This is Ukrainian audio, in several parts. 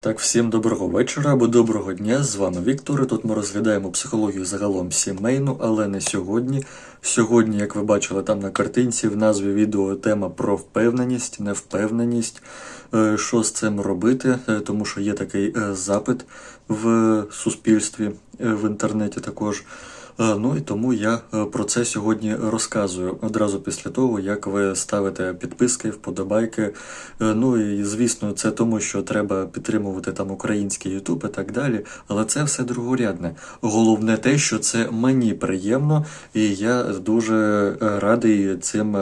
Так, всім доброго вечора або доброго дня. З вами Віктор. і Тут ми розглядаємо психологію загалом сімейну, але не сьогодні. Сьогодні, як ви бачили там на картинці, в назві відео тема про впевненість, невпевненість. Е, Що з цим робити, Е, тому що є такий е, запит в суспільстві, в інтернеті також. Е, Ну і тому я е, про це сьогодні розказую одразу після того, як ви ставите підписки, вподобайки. Е, Ну і звісно, це тому, що треба підтримувати там український Ютуб і так далі. Але це все другорядне. Головне те, що це мені приємно, і я дуже радий цим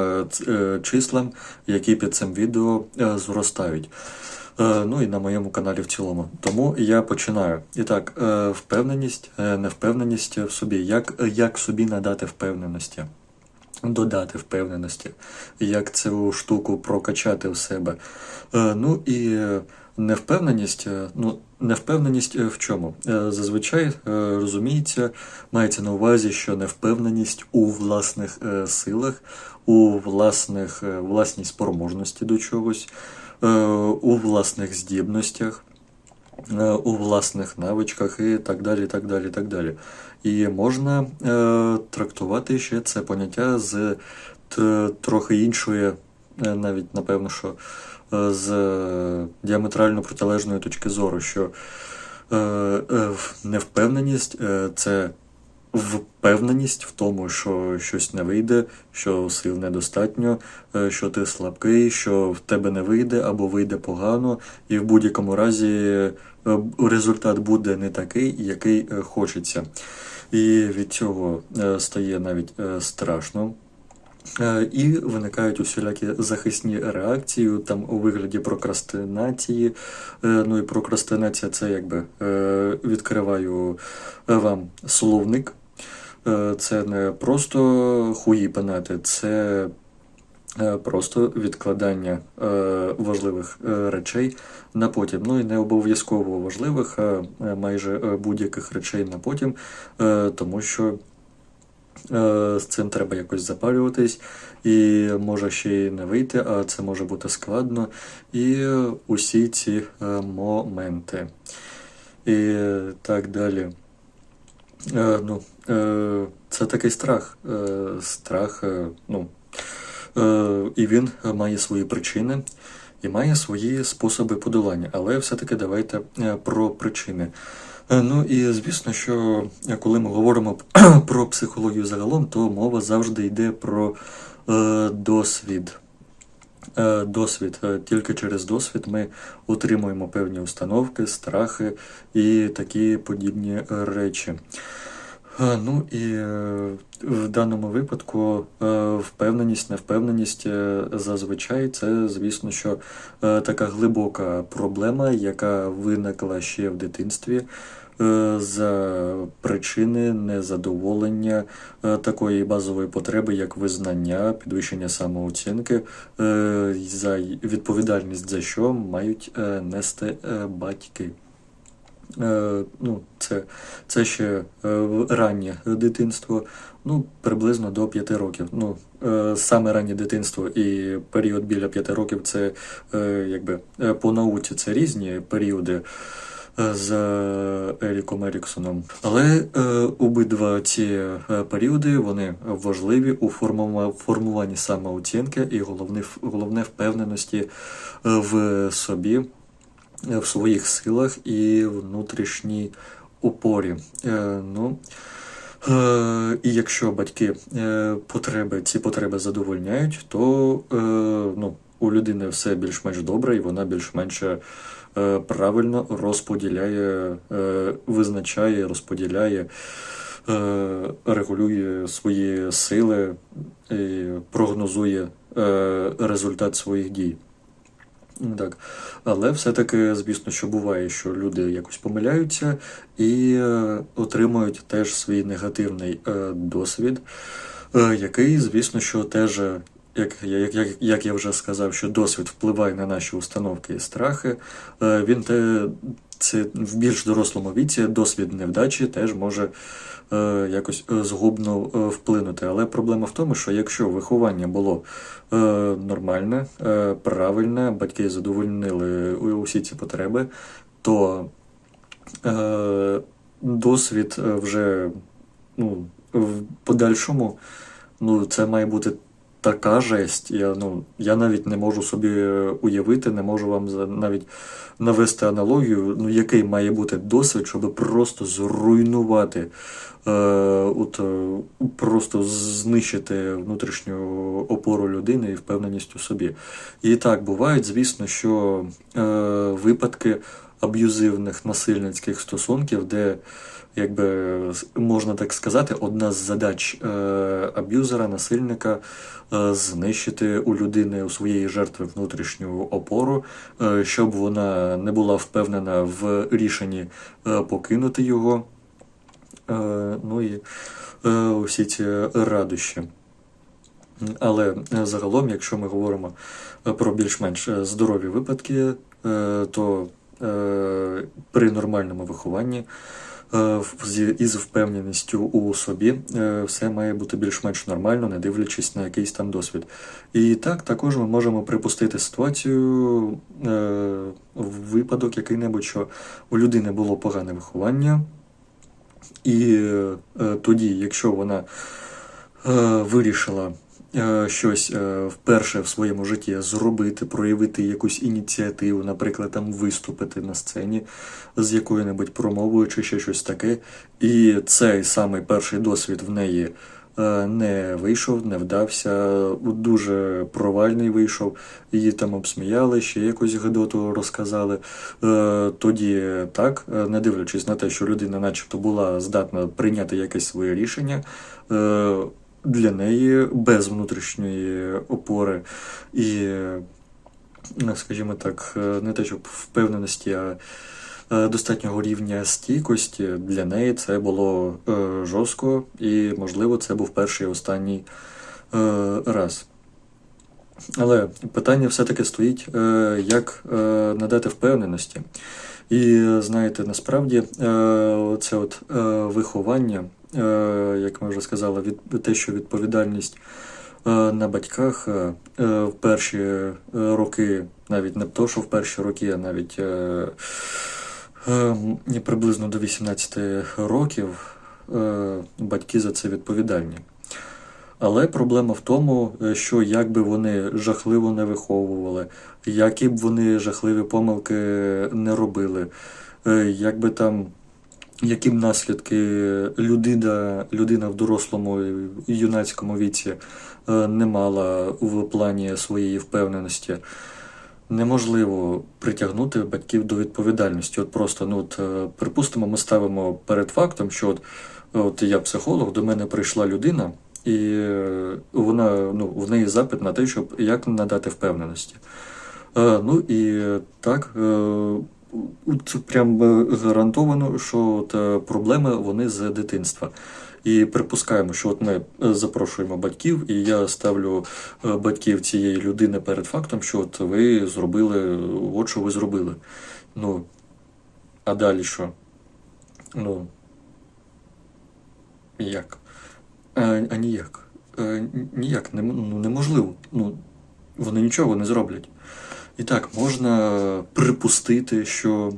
числам, які під цим відео зростають. Е, Ну і на моєму каналі в цілому. Тому я починаю. І так, е, впевненість, е, невпевненість в собі. Як, як собі надати впевненості? Додати впевненості, як цю штуку прокачати в себе. Ну і невпевненість, ну, невпевненість в чому? Зазвичай розуміється, мається на увазі, що невпевненість у власних силах, у власних, власній спроможності до чогось, у власних здібностях е, у власних навичках і так далі, так далі, так далі. І можна е, трактувати ще це поняття з трохи іншої, е, навіть напевно, що е, з е, діаметрально протилежної точки зору, що е, е, невпевненість е, це впевненість в тому, що щось не вийде, що сил недостатньо, е, що ти слабкий, що в тебе не вийде або вийде погано, і в будь-якому разі е, результат буде не такий, який е, хочеться. І від цього стає навіть страшно. Е, І виникають усілякі захисні реакції там у вигляді прокрастинації. Е, Ну і прокрастинація це якби е, відкриваю вам словник. Це не просто хуї пинати, це просто відкладання важливих речей на потім. Ну і не обов'язково важливих, а майже будь-яких речей на потім, тому що З цим треба якось запалюватись, і може ще й не вийти, а це може бути складно. І е, усі ці е, моменти. І так далі. Е, Ну, е, це такий страх. Е, Страх, е, ну, е, і він має свої причини і має свої способи подолання. Але все-таки давайте е, про причини. Е, Ну і звісно, що е, коли ми говоримо про психологію загалом, то мова завжди йде про е, досвід. Досвід. Тільки через досвід ми отримуємо певні установки, страхи і такі подібні речі. Е, Ну і е, в даному випадку е, впевненість, невпевненість зазвичай це, звісно, що така глибока проблема, яка виникла ще в дитинстві за причини незадоволення такої базової потреби, як визнання, підвищення самооцінки, за відповідальність за що мають нести батьки. Е, ну, це, це ще е, раннє дитинство, ну, приблизно до 5 років. Ну, е, саме раннє дитинство і період біля 5 років це якби по науці це різні періоди. З Еріком Еріксоном, але е, обидва ці періоди вони важливі у формуванні самооцінки і головне, головне впевненості в собі, в своїх силах і внутрішній опорі. Е, ну, е, і якщо батьки е, потреби, ці потреби задовольняють, то ну, у людини все більш-менш добре, і вона більш-менш правильно розподіляє, визначає, розподіляє, регулює свої сили і прогнозує результат своїх дій. Так. Але все-таки, звісно, що буває, що люди якось помиляються і е, отримують теж свій негативний е, досвід, е, який, звісно, що теж, як, як, як, як я вже сказав, що досвід впливає на наші установки і страхи, е, він те, це в більш дорослому віці досвід невдачі теж може е, якось е, згубно е, вплинути. Але проблема в тому, що якщо виховання було е, нормальне, е, правильне, батьки задовольнили усі ці потреби, то е, досвід вже ну, в подальшому, ну, це має бути така жесть. Я, ну, я навіть не можу собі уявити, не можу вам навіть навести аналогію, ну, який має бути досвід, щоб просто зруйнувати, е, от, е, просто знищити внутрішню опору людини і впевненість у собі. І так бувають, звісно, що е, випадки аб'юзивних насильницьких стосунків, де, якби можна так сказати, одна з задач е, аб'юзера, насильника е, знищити у людини, у своєї жертви внутрішню опору, е, щоб вона не була впевнена в рішенні е, покинути його. Е, ну і е, усі ці радощі. Але е, загалом, якщо ми говоримо е, про більш-менш е, здорові випадки, то при нормальному вихованні із впевненістю у собі е, все має бути більш-менш нормально, не дивлячись на якийсь там досвід. І так, також ми можемо припустити ситуацію, е, випадок який-небудь, що у людини було погане виховання, і е, тоді, якщо вона е, вирішила е, щось е, вперше в своєму житті зробити, проявити якусь ініціативу, наприклад, там виступити на сцені з якою-небудь промовою чи ще щось таке, і цей самий перший досвід в неї. е, Не вийшов, не вдався, дуже провальний вийшов, її там обсміяли, ще якусь гидоту розказали. Е, Тоді так, е, не дивлячись на те, що людина, начебто, була здатна прийняти якесь своє рішення, е, для неї без внутрішньої опори і, е, скажімо так, е, не те, щоб впевненості, а е, достатнього рівня стійкості для неї це було жорстко, і, можливо, це був перший і останній раз. Але питання все-таки стоїть, як надати впевненості. І знаєте, насправді це от виховання, як ми вже сказали, від те, що відповідальність е, на батьках е, е, в перші е, роки, навіть не то, що в перші роки, а навіть е, е, приблизно до 18 років е, батьки за це відповідальні. Але проблема в тому, е, що як би вони жахливо не виховували, які б вони жахливі помилки не робили, е, як би там, які б наслідки людина, людина в дорослому і юнацькому віці е, не мала в плані своєї впевненості, неможливо притягнути батьків до відповідальності. От просто, ну от, е, припустимо, ми ставимо перед фактом, що от, от я психолог, до мене прийшла людина. І е, вона ну, в неї запит на те, щоб як надати впевненості. Ну і так, це прям е, гарантовано, що от, е, проблеми вони з дитинства. І припускаємо, що от ми е, запрошуємо батьків, і я ставлю батьків цієї людини перед фактом, що от ви зробили, от що ви зробили. Ну, а далі що? Ну, як? А, а ніяк. Е, ніяк, ну, неможливо. Ну, вони нічого не зроблять. І так, можна припустити, що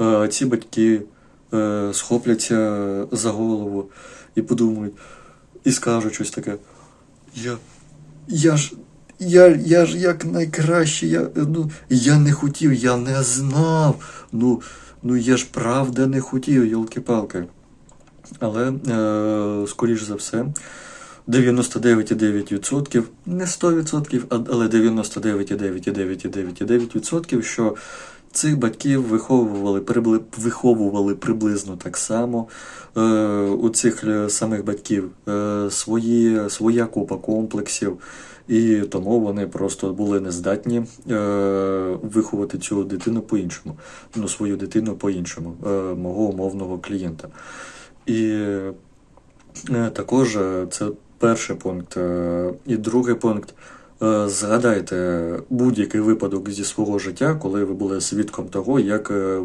е, ці батьки е, схопляться за голову і подумають, і скажуть щось таке. Я. Я ж. Я, я ж як найкраще, я, ну, я не хотів, я не знав. Ну, ну я ж правда не хотів, йолки-палки. Але, е, скоріш за все, 99,9%, не 100%, а- але 99,9,9,9,9%, що цих батьків виховували, прибли, виховували приблизно так само. Е, у цих е, самих батьків е, свої, своя купа комплексів, і тому вони просто були нездатні е, виховати цю дитину по-іншому, ну, свою дитину по-іншому, е, мого умовного клієнта. І е, також е, це перший пункт. Е, І другий пункт. Е, Згадайте будь-який випадок зі свого життя, коли ви були свідком того, як е,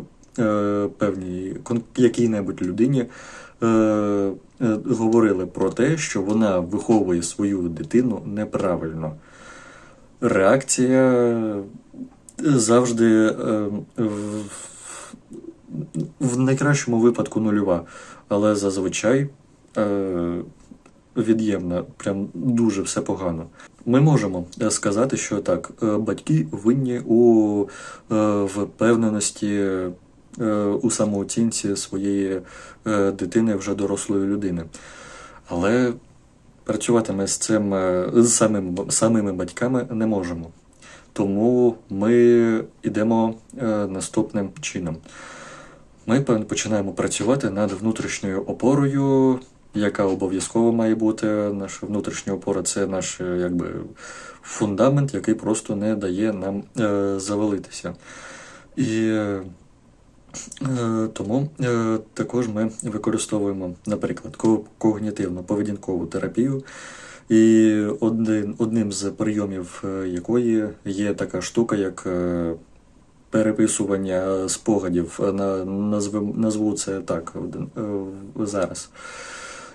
певній якій-небудь людині говорили про те, що вона виховує свою дитину неправильно. Реакція завжди в- найкращому випадку нульова, але зазвичай від'ємна, прям дуже все погано. Ми можемо е, сказати, що так, е, батьки винні у е, впевненості у самооцінці своєї дитини, вже дорослої людини. Але працювати ми з цим з самим, самими батьками не можемо. Тому ми йдемо наступним чином. Ми починаємо працювати над внутрішньою опорою, яка обов'язково має бути. Наша внутрішня опора це наш е, якби, фундамент, який просто не дає нам е, завалитися. І е, Тому е, також ми використовуємо, наприклад, ко- когнітивно-поведінкову терапію, і один, одним з прийомів е, якої є така штука, як е, переписування спогадів. На, назву це так зараз.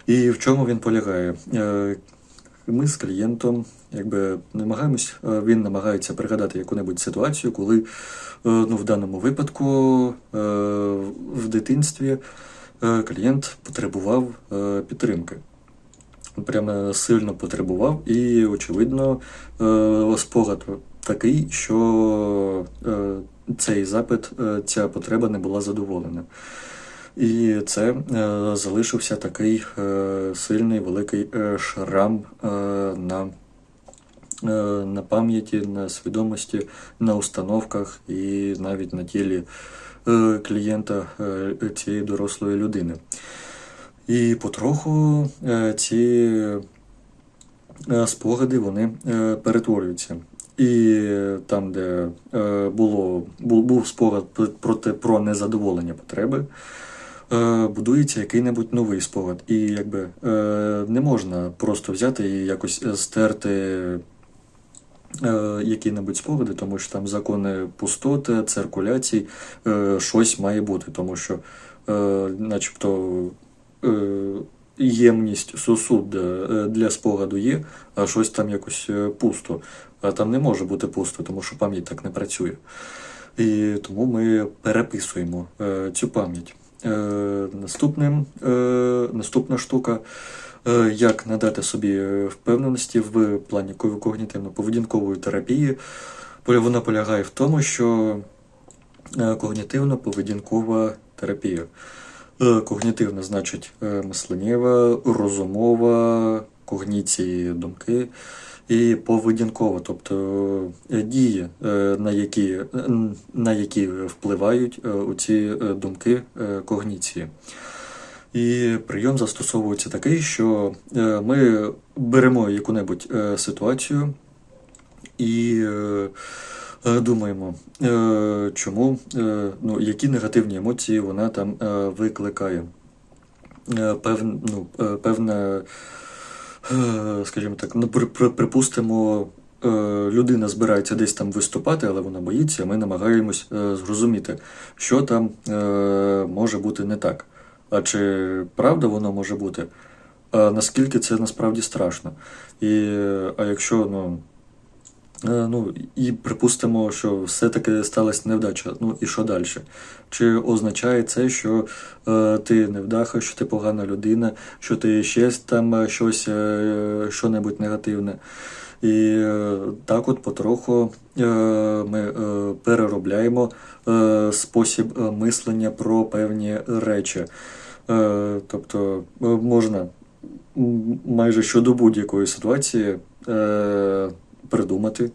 І в чому він полягає? Е, Ми з клієнтом якби намагаємось, е, він намагається пригадати яку-небудь ситуацію, коли е, ну, в даному випадку в дитинстві клієнт потребував підтримки. Прямо сильно потребував, і, очевидно, спогад такий, що цей запит, ця потреба не була задоволена. І це е, залишився такий е, сильний великий е, шрам е, на, е, на пам'яті, на свідомості, на установках і навіть на тілі е, клієнта е, цієї дорослої людини. І потроху е, ці е, спогади вони е, перетворюються. І там, де е, було, був, спогад про, те- про незадоволення потреби, е, будується який-небудь новий спогад. І якби е, не можна просто взяти і якось стерти е, які-небудь спогади, тому що там закони пустоти, циркуляцій, е, щось має бути, тому що, е, начебто, е, ємність сосуд е, для спогаду є, а щось там якось е, пусто. А там не може бути пусто, тому що пам'ять так не працює. І тому ми переписуємо е, цю пам'ять. Е, наступним, е, наступна штука, е, як надати собі впевненості в плані когнітивно-поведінкової терапії, вона полягає в тому, що е, когнітивно-поведінкова терапія. Е, Когнітивна значить е, мисленнєва, розумова, когніції, думки. І поведінкова, тобто е, дії, е, на які, е, на які впливають е, думки когніції. І прийом застосовується такий, що ми беремо яку-небудь ситуацію і думаємо, чому, ну, які негативні емоції вона там викликає. Е, ну, певне, е, скажімо так, ну, при- при- припустимо, е, людина збирається десь там виступати, але вона боїться, ми намагаємось е, зрозуміти, що там е, може бути не так. А чи правда воно може бути? А наскільки це насправді страшно? І, е, а якщо ну, Е, Ну, і припустимо, що все-таки сталася невдача. Ну і що далі? Чи означає це, що е, ти невдаха, що ти погана людина, що ти ще там е, щось, е, що-небудь негативне? І е, так от потроху е, ми е, переробляємо е, спосіб е, мислення про певні речі. Е, тобто е, можна майже щодо будь-якої ситуації е, придумати,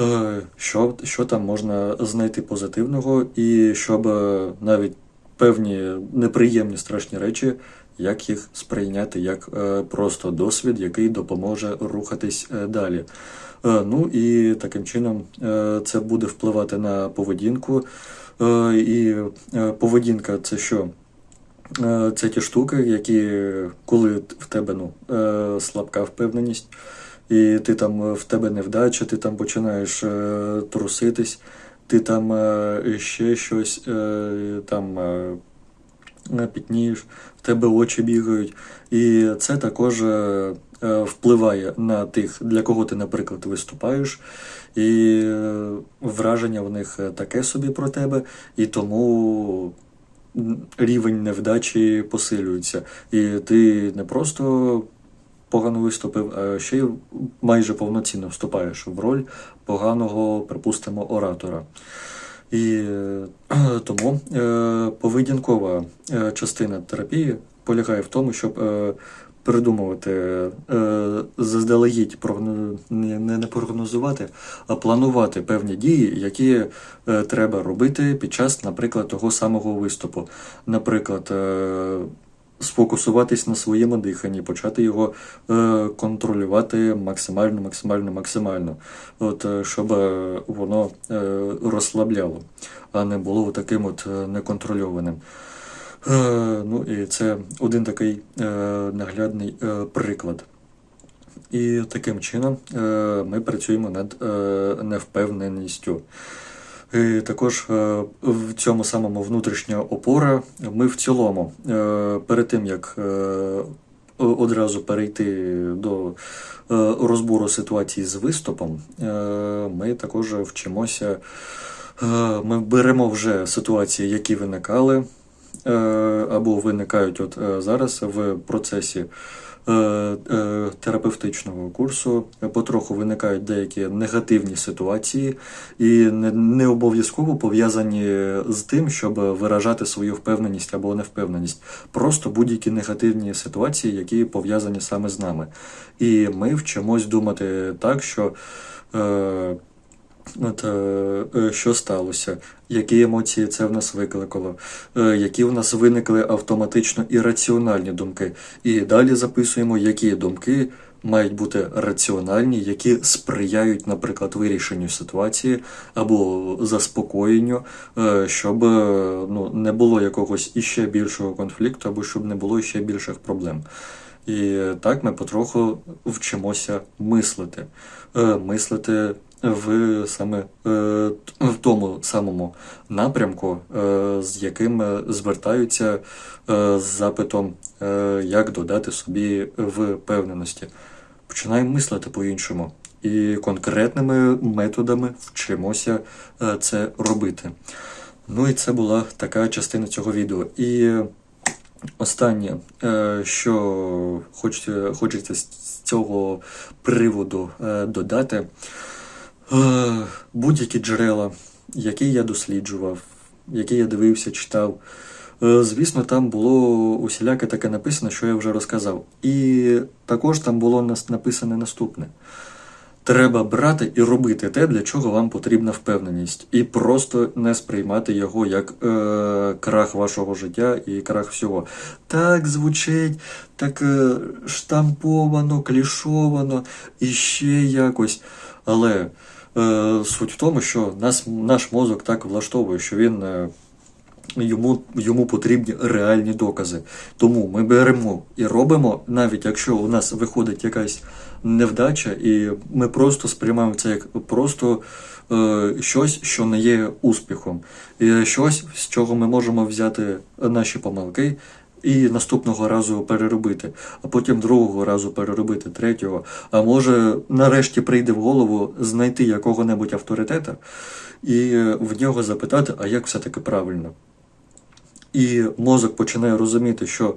е, що, що там можна знайти позитивного, і щоб е, навіть певні неприємні страшні речі, як їх сприйняти як е, просто досвід, який допоможе рухатись далі. Ну і таким чином це буде впливати на поведінку. І поведінка це що? Це ті штуки, які коли в тебе ну, слабка впевненість, і ти там е, в тебе невдача, ти там починаєш е, труситись, ти там е, ще щось там пітнієш, в тебе очі бігають. І це також впливає на тих, для кого ти, наприклад, виступаєш, і враження в них таке собі про тебе, і тому рівень невдачі посилюється. І ти не просто погано виступив, а ще й майже повноцінно вступаєш в роль поганого, припустимо, оратора. І е, тому е, поведінкова е, частина терапії полягає в тому, щоб е, придумувати е, заздалегідь не, прогнозувати, а планувати певні дії, які е, треба робити під час, наприклад, того самого виступу. Наприклад, е, сфокусуватись на своєму диханні, почати його е, контролювати максимально, максимально, максимально, от, е, щоб е, воно е, розслабляло, а не було таким от е, неконтрольованим. Е, ну і це один такий е, наглядний е, приклад. І таким чином е, ми працюємо над е, невпевненістю. І також е, в цьому самому внутрішня опора ми в цілому, е, перед тим як е, одразу перейти до розбору ситуації з виступом, ми також вчимося, ми беремо вже ситуації, які виникали або виникають от зараз в процесі терапевтичного курсу. Потроху виникають деякі негативні ситуації, і не, обов'язково пов'язані з тим, щоб виражати свою впевненість або невпевненість. Просто будь-які негативні ситуації, які пов'язані саме з нами. І ми вчимось думати так, що. От, е, е, що сталося, які емоції це в нас викликало, е, які в нас виникли автоматично ірраціональні думки. І далі записуємо, які думки мають бути раціональні, які сприяють, наприклад, вирішенню ситуації або заспокоєнню, щоб ну, не було якогось іще більшого конфлікту, або щоб не було ще більших проблем. І так ми потроху вчимося мислити. Мислити в саме е, в тому самому напрямку, е, з яким е, звертаються з запитом, як додати собі впевненості. Починаємо мислити по-іншому. І конкретними методами вчимося це робити. Ну і це була така частина цього відео. І Останнє, що хочеться, з цього приводу додати, будь-які джерела, які я досліджував, які я дивився, читав. е, Звісно, там було усіляке таке написано, що я вже розказав. І також там було написане наступне. Треба брати і робити те, для чого вам потрібна впевненість, і просто не сприймати його як е, крах вашого життя і крах всього. Так звучить, так е, штамповано, клішовано і ще якось. Але суть в тому, що нас, наш мозок так влаштовує, що він. Е, Йому, йому потрібні реальні докази. Тому ми беремо і робимо, навіть якщо у нас виходить якась невдача, і ми просто сприймаємо це як просто е, щось, що не є успіхом, і щось, з чого ми можемо взяти наші помилки. І наступного разу переробити, а потім другого разу переробити, третього. А може, нарешті прийде в голову знайти якого-небудь авторитета і в нього запитати, а як все-таки правильно. І мозок починає розуміти, що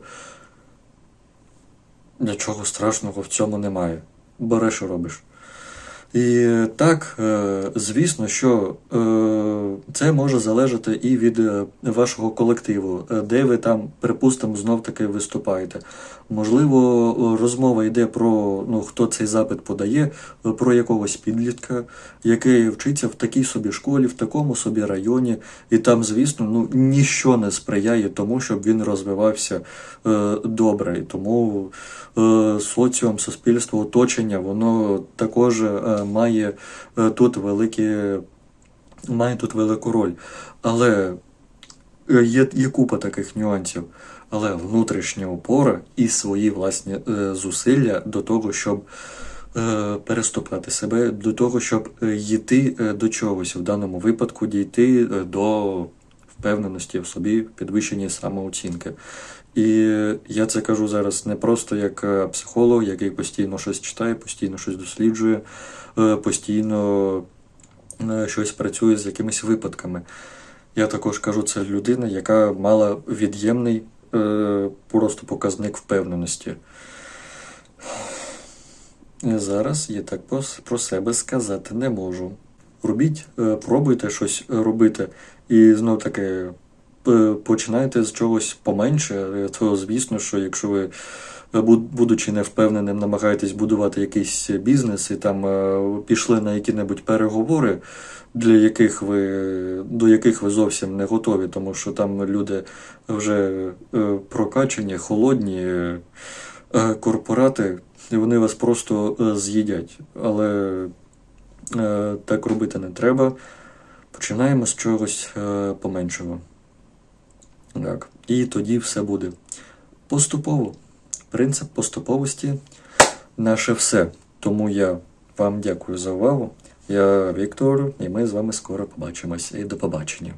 нічого страшного в цьому немає. Береш і робиш. І так, е, звісно, що е, це може залежати і від е, вашого колективу, де ви там, припустимо, знов таки виступаєте. Можливо, розмова йде про ну, хто цей запит подає, про якогось підлітка, який вчиться в такій собі школі, в такому собі районі, і там, звісно, ну ніщо не сприяє тому, щоб він розвивався добре. І тому соціум, суспільство, оточення, воно також має е, тут великі, має тут велику роль. Але е, є, є купа таких нюансів. Але внутрішня опора і свої власні е, зусилля до того, щоб переступати себе, до того, щоб йти до чогось, в даному випадку дійти до впевненості в собі, підвищенні самооцінки. І я це кажу зараз не просто як е, психолог, який постійно щось читає, постійно щось досліджує, е, постійно е, щось працює з якимись випадками. Я також кажу, це людина, яка мала від'ємний просто показник впевненості. Зараз я так про себе сказати не можу. Робіть, пробуйте щось робити, і знов таки е, починайте з чогось поменше. Е, То звісно, що якщо ви, е, будучи невпевненим, намагаєтесь будувати якийсь бізнес і там пішли на які-небудь переговори, для яких ви до яких ви зовсім не готові, тому що там люди вже прокачані, холодні. корпорати, і вони вас просто з'їдять. Але так робити не треба. Починаємо з чогось е, поменшого. Так. І тоді все буде. Поступово. Принцип поступовості наше все. Тому я вам дякую за увагу. Я Віктор, і ми з вами скоро побачимось. І до побачення.